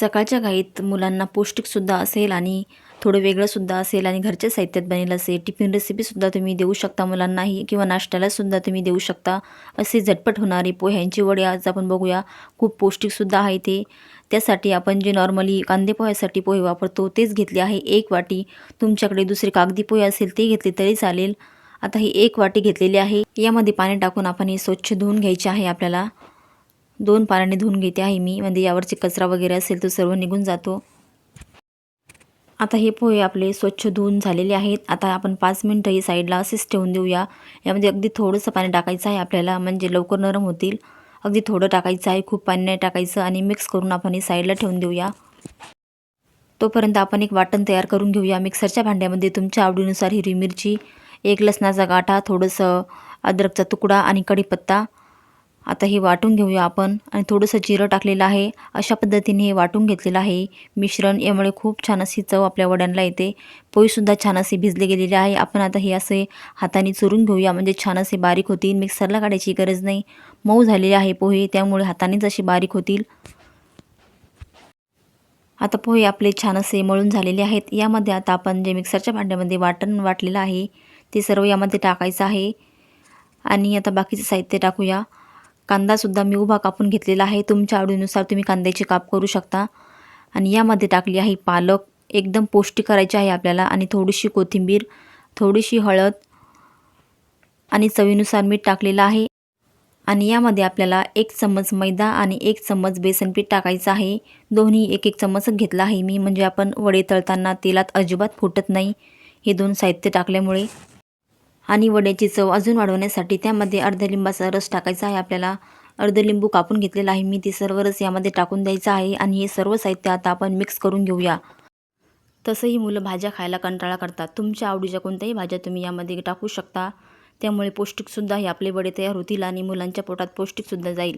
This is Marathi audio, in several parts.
सकाळच्या घाईत मुलांना पौष्टिकसुद्धा असेल आणि थोडं वेगळंसुद्धा असेल आणि घरच्या साहित्यात बनेल असेल टिफिन रेसिपीसुद्धा तुम्ही देऊ शकता मुलांनाही किंवा नाश्त्यालासुद्धा तुम्ही देऊ शकता. असे झटपट होणारी पोह्यांची वडी आज आपण बघूया. खूप पौष्टिकसुद्धा आहे ते. त्यासाठी आपण जे नॉर्मली कांदे पोह्यासाठी पोहे वापरतो तेच घेतले आहे. एक वाटी तुमच्याकडे दुसरे कागदी पोहे असेल ते घेतले तरी चालेल. आता ही एक वाटी घेतलेली आहे. यामध्ये पाणी टाकून आपण हे स्वच्छ धुवून घ्यायचे आहे आपल्याला. दोन पाण्याने धुवून घेते आहे मी. म्हणजे यावरचे कचरा वगैरे असेल तो सर्व निघून जातो. आता हे पोहे आपले स्वच्छ धुवून झालेले आहेत. आता आपण पाच मिनटं ही साईडला असेच ठेवून देऊया. यामध्ये अगदी थोडंसं पाणी टाकायचं आहे आपल्याला म्हणजे लवकर नरम होतील. अगदी थोडं टाकायचं आहे खूप पाणी नाही टाकायचं आणि मिक्स करून आपण हे साईडला ठेवून देऊया. तोपर्यंत आपण एक वाटण तयार करून घेऊया. मिक्सरच्या भांड्यामध्ये तुमच्या आवडीनुसार हिरवी मिरची एक लसणाचा गाठा थोडंसं अद्रकचा तुकडा आणि कढीपत्ता आता हे वाटून घेऊया आपण. आणि थोडंसं जिरं टाकलेलं आहे. अशा पद्धतीने हे वाटून घेतलेलं आहे. मिश्रण यामुळे खूप छान अशी चव आपल्या वड्यांना येते. पोईसुद्धा छान असे भिजले गेलेले आहे. आपण आता हे असे हाताने चुरून घेऊया. म्हणजे छान असे बारीक होतील. मिक्सरला काढायची गरज नाही. मऊ झालेले आहे पोहे. त्यामुळे हातानेच असे बारीक होतील. आता पोहे आपले छान असे मळून झालेले आहेत. यामध्ये आता आपण जे मिक्सरच्या भांड्यामध्ये वाटण वाटलेलं आहे ते सर्व यामध्ये टाकायचं आहे. आणि आता बाकीचं साहित्य टाकूया. कांदासुद्धा मी उभा कापून घेतलेला आहे. तुमच्या आवडीनुसार तुम्ही कांद्याची काप करू शकता. आणि यामध्ये टाकली आहे पालक. एकदम पौष्टिक करायची आहे आपल्याला. आणि थोडीशी कोथिंबीर थोडीशी हळद आणि चवीनुसार मीठ टाकलेलं आहे. आणि यामध्ये आपल्याला एक चम्मच मैदा आणि एक चम्मच बेसनपीठ टाकायचं आहे. दोन्ही एक एक चम्मच घेतला आहे मी. म्हणजे आपण वडे तळताना तेलात अजिबात फुटत नाही. हे दोन साहित्य टाकल्यामुळे आणि वड्याची चव अजून वाढवण्यासाठी त्यामध्ये अर्ध लिंबाचा रस टाकायचा आहे. आपल्याला अर्ध लिंबू कापून घेतलेला आहे. मी ती सर्व रस यामध्ये टाकून द्यायचं आहे आणि हे सर्व साहित्य आता आपण मिक्स करून घेऊया. तसंही मुलं भाज्या खायला कंटाळा करतात. तुमच्या आवडीच्या कोणत्याही भाज्या तुम्ही यामध्ये टाकू शकता. त्यामुळे पौष्टिकसुद्धा हे आपले वडे तयार होतील आणि मुलांच्या पोटात पौष्टिकसुद्धा जाईल.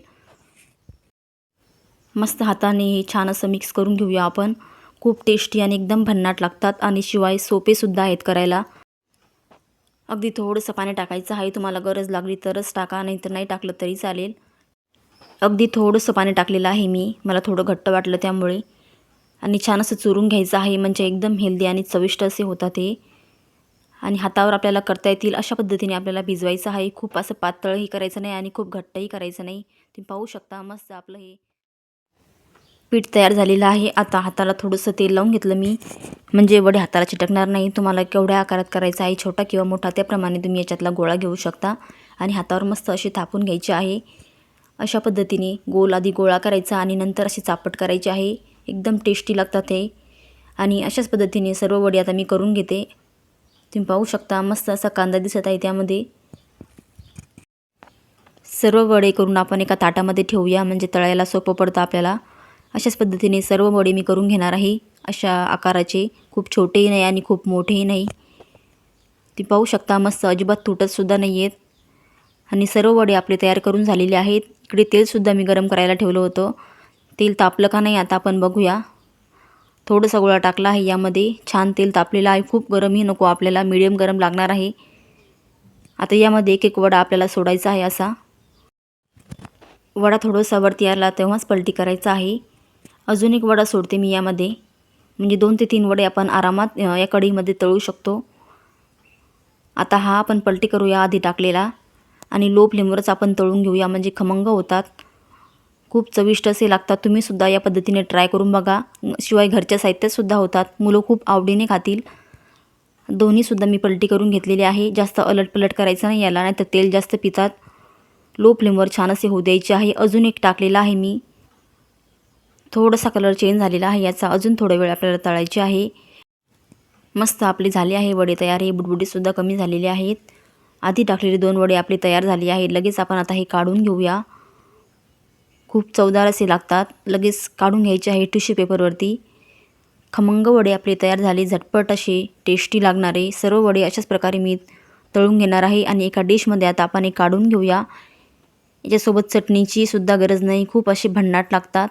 मस्त हाताने हे छान असं मिक्स करून घेऊया आपण. खूप टेस्टी आणि एकदम भन्नाट लागतात आणि शिवाय सोपेसुद्धा आहेत करायला. अगदी थोडंसं पाणी टाकायचं आहे. तुम्हाला गरज लागली तरच टाका नाहीतर नाही टाकलं तरी चालेल. अगदी थोडंसं पाणी टाकलेलं आहे मी. मला थोडं घट्ट वाटलं त्यामुळे. आणि छान असं चुरून घ्यायचं आहे. म्हणजे एकदम हेल्दी आणि चविष्ट असे होतात ते. आणि हातावर आपल्याला करता येतील अशा पद्धतीने आपल्याला भिजवायचं आहे. खूप असं पातळही करायचं नाही आणि खूप घट्टही करायचं नाही. तुम्ही पाहू शकता मस्त आपलं हे पीठ तयार झालेलं आहे. आता हाताला थोडंसं तेल लावून घेतलं मी. म्हणजे वडे हाताला चिटकणार नाही. तुम्हाला केवढ्या आकारात करायचा आहे छोटा किंवा मोठा त्याप्रमाणे तुम्ही याच्यातला गोळा घेऊ शकता. आणि हातावर मस्त अशी थापून घ्यायची आहे. अशा पद्धतीने गोल आधी गोळा करायचा आणि नंतर अशी चापट करायची आहे. एकदम टेस्टी लागतात हे. आणि अशाच पद्धतीने सर्व वडे आता मी करून घेते. तुम्ही पाहू शकता मस्त असा कांदा दिसत आहे त्यामध्ये. सर्व वडे करून आपण एका ताटामध्ये ठेवूया. म्हणजे तळायला सोपं पडतं आपल्याला. अशाच पद्धतीने सर्व वडे मी करून घेणार आहे. अशा आकाराचे खूप छोटेही नाही आणि खूप मोठेही नाही. ती पाहू शकता मस्त अजिबात तुटतसुद्धा नाही आहेत आणि सर्व वडे आपले तयार करून झालेले आहेत. इकडे तेलसुद्धा मी गरम करायला ठेवलं होतं. तेल तापलं का नाही आता आपण बघूया. थोडंसं गोळा टाकला आहे यामध्ये. छान तेल तापलेलं आहे. खूप गरमही नको आपल्याला. मिडियम गरम लागणार आहे. आता यामध्ये एक एक वडा आपल्याला सोडायचा आहे असा. वडा थोडंसा वरती आला तेव्हाच पलटी करायचा आहे. अजून एक वडा सोडते मी यामध्ये. म्हणजे दोन ते तीन वडे आपण आरामात या कढईमध्ये तळू शकतो. आता हा आपण पलटी करूया आधी टाकलेला. आणि लो फ्लेमवरच आपण तळून घेऊया म्हणजे खमंग होतात. खूप चविष्ट असे लागतात. तुम्हीसुद्धा या पद्धतीने ट्राय करून बघा. शिवाय घरच्या साहित्यातसुद्धा होतात. मुलं खूप आवडीने खातील. दोन्हीसुद्धा मी पलटी करून घेतलेली आहे. जास्त अलटपलट करायचं नाही याला. नाही तर तेल जास्त पितात. लो फ्लेमवर छान असे होऊ द्यायचे आहे. अजून एक टाकलेला आहे मी. थोडासा कलर चेंज झालेला आहे. याचा अजून थोडा वेळ आपल्याला तळायची आहे. मस्त आपले झाले आहे. वडे तयार हे बुडबुडीसुद्धा कमी झालेले आहेत. आधी टाकलेले दोन वडे आपले तयार झाले आहेत. लगेच आपण आता हे काढून घेऊया. खूप चवदार असे लागतात. लगेच काढून घ्यायचे आहे टिश्यू पेपरवरती खमंग वडे आपले तयार झाले. झटपट असे टेस्टी लागणारे. सर्व वडे अशाच प्रकारे मी तळून घेणार आहे आणि एका डिशमध्ये आता आपण हे काढून घेऊया. याच्यासोबत चटणीची सुद्धा गरज नाही. खूप असे भन्नाट लागतात.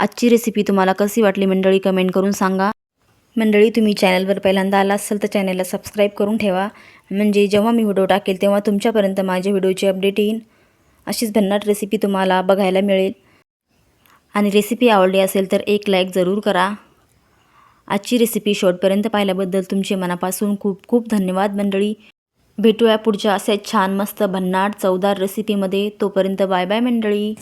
आजची रेसिपी तुम्हाला कशी वाटली मंडळी कमेंट करून सांगा. मंडळी तुम्ही चॅनलवर पहिल्यांदा आला असाल तर चॅनलला सबस्क्राईब करून ठेवा. म्हणजे जेव्हा मी व्हिडिओ टाकेल तेव्हा तुमच्यापर्यंत माझ्या व्हिडिओची अपडेट येईन. अशीच भन्नाट रेसिपी तुम्हाला बघायला मिळेल. आणि रेसिपी आवडली असेल तर एक लाईक जरूर करा. आजची रेसिपी शेवटपर्यंत पाहिल्याबद्दल तुमचे मनापासून खूप खूप धन्यवाद मंडळी. भेटूया पुढच्या असे छान मस्त भन्नाट चवदार रेसिपीमध्ये तोपर्यंत बाय बाय मंडळी.